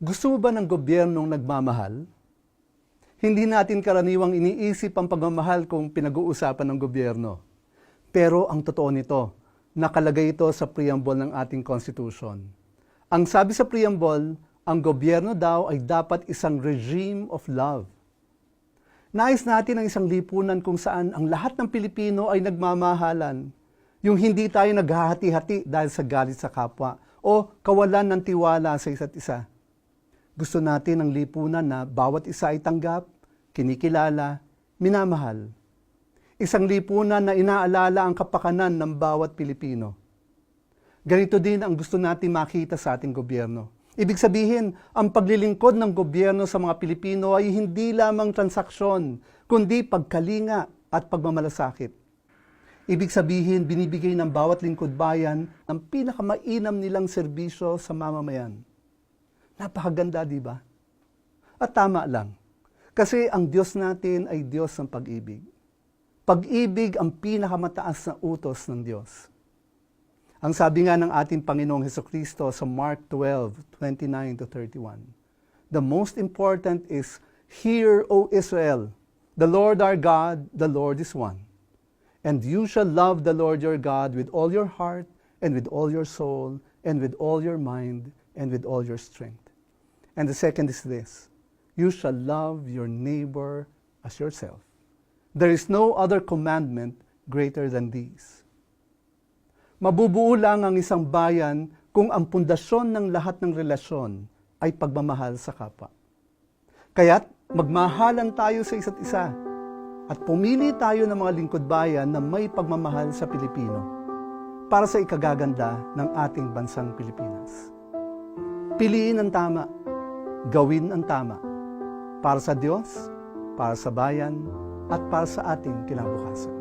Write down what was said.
Gusto mo ba ng gobyernong nagmamahal? Hindi natin karaniwang iniisip ang pagmamahal kung pinag-uusapan ng gobyerno. Pero ang totoo nito, nakalagay ito sa preamble ng ating Constitution. Ang sabi sa preamble, ang gobyerno daw ay dapat isang regime of love. Nais natin ang isang lipunan kung saan ang lahat ng Pilipino ay nagmamahalan. Yung hindi tayo naghahati-hati dahil sa galit sa kapwa o kawalan ng tiwala sa isa't isa. Gusto natin ang lipunan na bawat isa ay tanggap, kinikilala, minamahal. Isang lipunan na inaalala ang kapakanan ng bawat Pilipino. Ganito din ang gusto natin makita sa ating gobyerno. Ibig sabihin, ang paglilingkod ng gobyerno sa mga Pilipino ay hindi lamang transaksyon, kundi pagkalinga at pagmamalasakit. Ibig sabihin, binibigay ng bawat lingkod bayan ang pinakamainam nilang serbisyo sa mamamayan. Napakaganda, di ba? At tama lang. Kasi ang Diyos natin ay Diyos ng pag-ibig. Pag-ibig ang pinakamataas na utos ng Diyos. Ang sabi nga ng ating Panginoong Heso Kristo sa Mark 12, 29 to 31, The most important is, Hear, O Israel, the Lord our God, the Lord is one. And you shall love the Lord your God with all your heart, and with all your soul, and with all your mind, and with all your strength. And the second is this you shall love your neighbor as yourself. There is no other commandment greater than these. Mabubuo lang ang isang bayan kung ang pundasyon ng lahat ng relasyon ay pagmamahal sa kapwa. Kaya't magmahalan tayo sa isa't isa at pumili tayo ng mga lingkod bayan na may pagmamahal sa Pilipino para sa ikagaganda ng ating bansang Pilipinas. Piliin ang tama, gawin ang tama para sa Diyos, para sa bayan, at para sa ating kinabukasan.